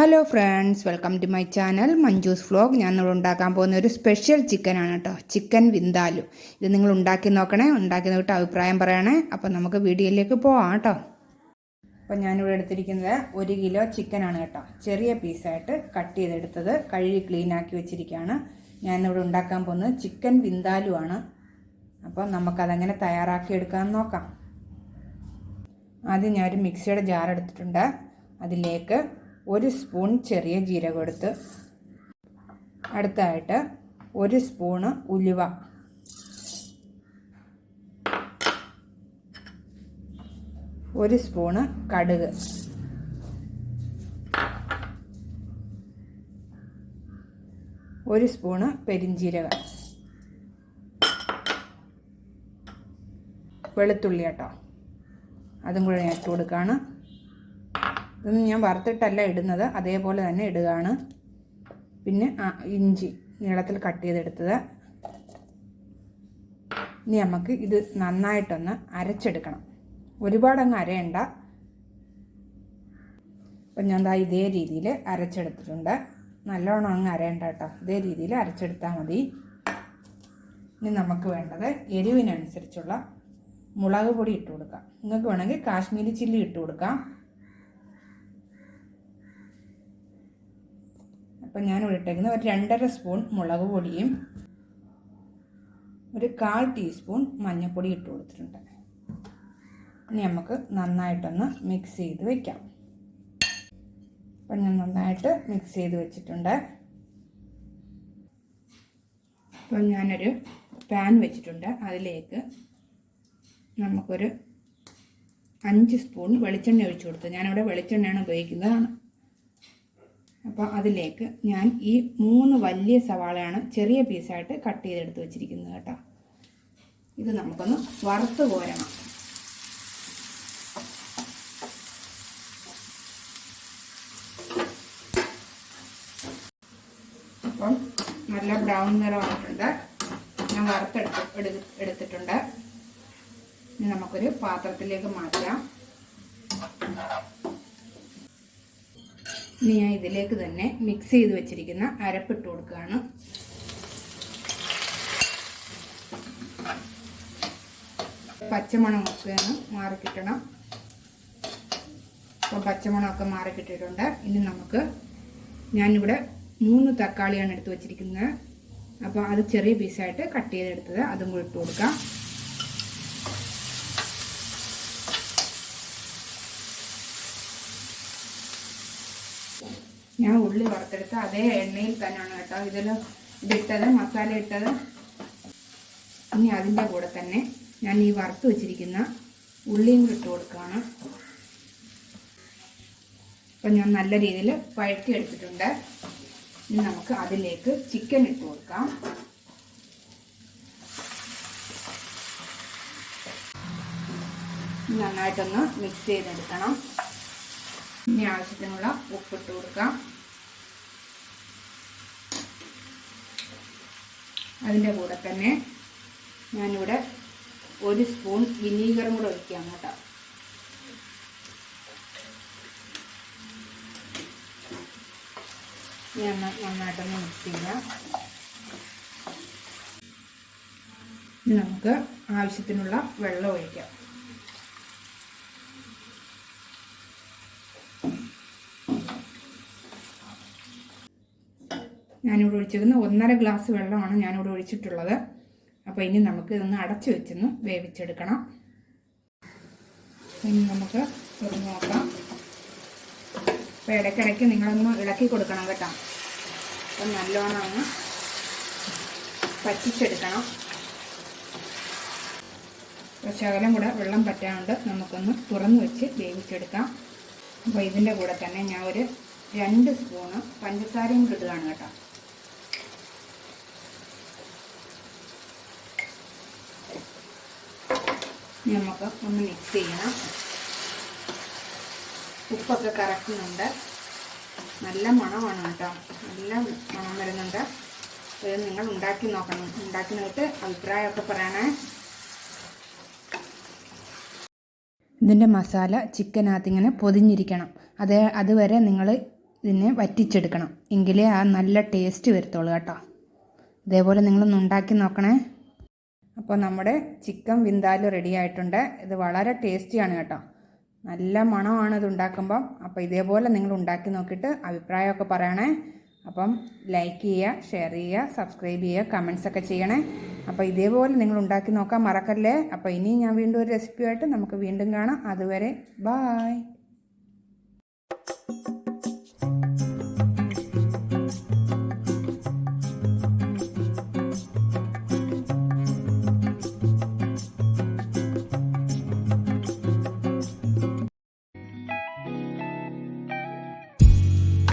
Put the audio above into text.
Hello friends welcome to my channel Manju's vlog ഞാൻ ഇവിടെ ഉണ്ടാക്കാൻ പോകുന്ന ഒരു സ്പെഷ്യൽ ചിക്കനാണ് കേട്ടോ. ചിക്കൻ വിന്താലു. ഇത് നിങ്ങൾ ഉണ്ടാക്കി നോക്കണേ ഉണ്ടാക്കി നോക്കിയിട്ട് അഭിപ്രായം പറയണേ. അപ്പോൾ നമുക്ക് വീഡിയോയിലേക്ക് പോവാം കേട്ടോ. അപ്പം ഞാനിവിടെ എടുത്തിരിക്കുന്നത് ഒരു കിലോ ചിക്കനാണ് കേട്ടോ. ചെറിയ പീസായിട്ട് കട്ട് ചെയ്തെടുത്തത് കഴുകി ക്ലീൻ ആക്കി വെച്ചിരിക്കുകയാണ്. ഞാനിവിടെ ഉണ്ടാക്കാൻ പോകുന്നത് ചിക്കൻ വിന്താലു ആണ്. അപ്പോൾ നമുക്കതെങ്ങനെ തയ്യാറാക്കി എടുക്കാൻ നോക്കാം. ആദ്യം ഞാനൊരു മിക്സിയുടെ ജാർ എടുത്തിട്ടുണ്ട്. അതിലേക്ക് ഒരു സ്പൂൺ ചെറിയ ജീരകം എടുത്ത് അടുത്തായിട്ട് ഒരു സ്പൂണ് ഉലുവ. ഒരു സ്പൂണ് കടുക്. ഒരു സ്പൂണ് പെരിഞ്ജീരകം വെളുത്തുള്ളി കേട്ടോ. അതും കൂടെ ഞാൻ ഇട്ട് കൊടുക്കുകയാണ് ഇതൊന്നും ഞാൻ വറുത്തിട്ടല്ല ഇടുന്നത്. അതേപോലെ തന്നെ ഇടുകയാണ്. പിന്നെ ഇഞ്ചി നീളത്തിൽ കട്ട് ചെയ്തെടുത്തത്. ഇനി നമുക്ക് ഇത് നന്നായിട്ടൊന്ന് അരച്ചെടുക്കണം. ഒരുപാട് അങ്ങ് അരയണ്ട. അപ്പം ഞാൻ ദാ ഇതേ രീതിയിൽ അരച്ചെടുത്തിട്ടുണ്ട്. നല്ലോണം അങ്ങ് അരയണ്ട കേട്ടോ. ഇതേ രീതിയിൽ അരച്ചെടുത്താൽ മതി. ഇനി നമുക്ക് വേണ്ടത് എരിവിനനുസരിച്ചുള്ള മുളക് പൊടി ഇട്ട് കൊടുക്കാം. നിങ്ങൾക്ക് വേണമെങ്കിൽ കാശ്മീരി ചില്ലി ഇട്ട് കൊടുക്കാം. അപ്പം ഞാൻ ഇട്ടേക്കുന്നത് ഒരു രണ്ടര സ്പൂൺ മുളക് പൊടിയും ഒരു കാൽ ടീസ്പൂൺ മഞ്ഞൾപ്പൊടി ഇട്ട് കൊടുത്തിട്ടുണ്ട്. ഇനി നമുക്ക് നന്നായിട്ടൊന്ന് മിക്സ് ചെയ്ത് വയ്ക്കാം അപ്പം ഞാൻ നന്നായിട്ട് മിക്സ് ചെയ്ത് വെച്ചിട്ടുണ്ട്. അപ്പം ഞാനൊരു പാൻ വെച്ചിട്ടുണ്ട്. അതിലേക്ക് നമുക്കൊരു അഞ്ച് സ്പൂൺ വെളിച്ചെണ്ണ ഒഴിച്ചു കൊടുത്തു. ഞാനിവിടെ വെളിച്ചെണ്ണയാണ് ഉപയോഗിക്കുന്നതാണ് അപ്പോൾ അതിലേക്ക് ഞാൻ ഈ മൂന്ന് വലിയ സവാളയാണ് ചെറിയ പീസായിട്ട് കട്ട് ചെയ്തെടുത്ത് വെച്ചിരിക്കുന്നത് കേട്ടോ. ഇത് നമുക്കൊന്ന് വറുത്ത് കോരണം. അപ്പം നല്ല ബ്രൗൺ നിറമായിട്ടുണ്ട്. ഞാൻ വറുത്തെടുത്ത് എടു എടുത്തിട്ടുണ്ട്. ഇനി നമുക്കൊരു പാത്രത്തിലേക്ക് മാറ്റാം. ഇനി ഞാൻ ഇതിലേക്ക് തന്നെ മിക്സ് ചെയ്ത് വെച്ചിരിക്കുന്ന അരപ്പിട്ട് കൊടുക്കുകയാണ്. പച്ചമണമൊക്കെ ഒന്ന് മാറിക്കിട്ടണം അപ്പോൾ പച്ചമണമൊക്കെ മാറിക്കിട്ടിട്ടുണ്ട് ഇനി നമുക്ക് ഞാനിവിടെ മൂന്ന് തക്കാളിയാണ് എടുത്ത് വെച്ചിരിക്കുന്നത്. അപ്പോൾ അത് ചെറിയ പീസായിട്ട് കട്ട് ചെയ്തെടുത്തത്. അതും കൂടി ഇട്ട് കൊടുക്കാം ഞാൻ ഉള്ളി വറുത്തെടുത്ത് അതേ എണ്ണയിൽ തന്നെയാണ് കേട്ടോ ഇതിൽ ഇതിട്ടത് മസാല ഇട്ടത്. ഇനി അതിന്റെ കൂടെ തന്നെ ഞാൻ ഈ വറുത്ത് വെച്ചിരിക്കുന്ന ഉള്ളിയും ഇട്ട് കൊടുക്കുകയാണ്. അപ്പം ഞാൻ നല്ല രീതിയിൽ വഴറ്റി എടുത്തിട്ടുണ്ട് ഇനി നമുക്ക് അതിലേക്ക് ചിക്കൻ ഇട്ട് കൊടുക്കാം. നന്നായിട്ടൊന്ന് മിക്സ് ചെയ്തെടുക്കണം. ഇനി ആവശ്യത്തിനുള്ള ഉപ്പിട്ട് കൊടുക്കാം. അതിന്റെ കൂടെ തന്നെ ഞാനിവിടെ ഒരു സ്പൂൺ വിനീഗറും കൂടെ ഒഴിക്കാം കേട്ടോ. ഞാൻ നന്നായിട്ടൊന്ന് മിക്സ് ചെയ്യാം നമുക്ക് ആവശ്യത്തിനുള്ള വെള്ളം ഒഴിക്കാം. ഞാനിവിടെ ഒഴിച്ചിരുന്നു ഒന്നര ഗ്ലാസ് വെള്ളമാണ് ഞാനിവിടെ ഒഴിച്ചിട്ടുള്ളത്. അപ്പോൾ ഇനി നമുക്ക് ഇതൊന്ന് അടച്ചു വെച്ചൊന്ന് വേവിച്ചെടുക്കണം. ഇനി നമുക്ക് തുറന്ന് നോക്കാം. അപ്പോൾ ഇടയ്ക്കിടയ്ക്ക് നിങ്ങളൊന്ന് ഇളക്കി കൊടുക്കണം കേട്ടോ. അപ്പം നല്ലോണം ഒന്ന് പറ്റിച്ചെടുക്കണം. അപ്പോൾ ശകലം കൂടെ വെള്ളം പറ്റാണ്ട് നമുക്കൊന്ന് തുറന്ന് വെച്ച് വേവിച്ചെടുക്കാം. അപ്പോൾ ഇതിന്റെ കൂടെ തന്നെ ഞാൻ ഒരു രണ്ട് സ്പൂണ് പഞ്ചസാരയും കിട്ടുകയാണ് കേട്ടോ. നമുക്ക് ഒന്ന് മിക്സ് ചെയ്യണം. ഉപ്പൊക്കെ കറക്കുന്നുണ്ട്. നല്ല മണമാണ് കേട്ടോ. നല്ല മണം വരുന്നുണ്ട്. ഇത് നിങ്ങൾ ഉണ്ടാക്കി നോക്കണം. ഉണ്ടാക്കി നോക്കിയിട്ട് അഭിപ്രായമൊക്കെ പറയണേ. ഇതിന്റെ മസാല ചിക്കനകത്ത് ഇങ്ങനെ പൊതിഞ്ഞിരിക്കണം. അത് അതുവരെ നിങ്ങൾ ഇതിനെ വറ്റിച്ചെടുക്കണം. എങ്കിലേ ആ നല്ല ടേസ്റ്റ് വരത്തുള്ളൂ കേട്ടോ. ഇതേപോലെ നിങ്ങളൊന്ന് ഉണ്ടാക്കി നോക്കണേ. അപ്പോൾ നമ്മുടെ ചിക്കൻ വിന്താലു റെഡി ആയിട്ടുണ്ട്. ഇത് വളരെ ടേസ്റ്റിയാണ് കേട്ടോ. നല്ല മണമാണ് ഇത് ഉണ്ടാക്കുമ്പം. അപ്പോൾ ഇതേപോലെ നിങ്ങൾ ഉണ്ടാക്കി നോക്കിയിട്ട് അഭിപ്രായമൊക്കെ പറയണേ. അപ്പം ലൈക്ക് ചെയ്യുക ഷെയർ ചെയ്യുക സബ്സ്ക്രൈബ് ചെയ്യുക കമൻസ് ഒക്കെ ചെയ്യണേ. അപ്പോൾ ഇതേപോലെ നിങ്ങൾ ഉണ്ടാക്കി നോക്കാൻ മറക്കല്ലേ? അപ്പോൾ ഇനി ഞാൻ വീണ്ടും ഒരു റെസിപ്പിയായിട്ട് നമുക്ക് വീണ്ടും കാണാം. അതുവരെ ബായ്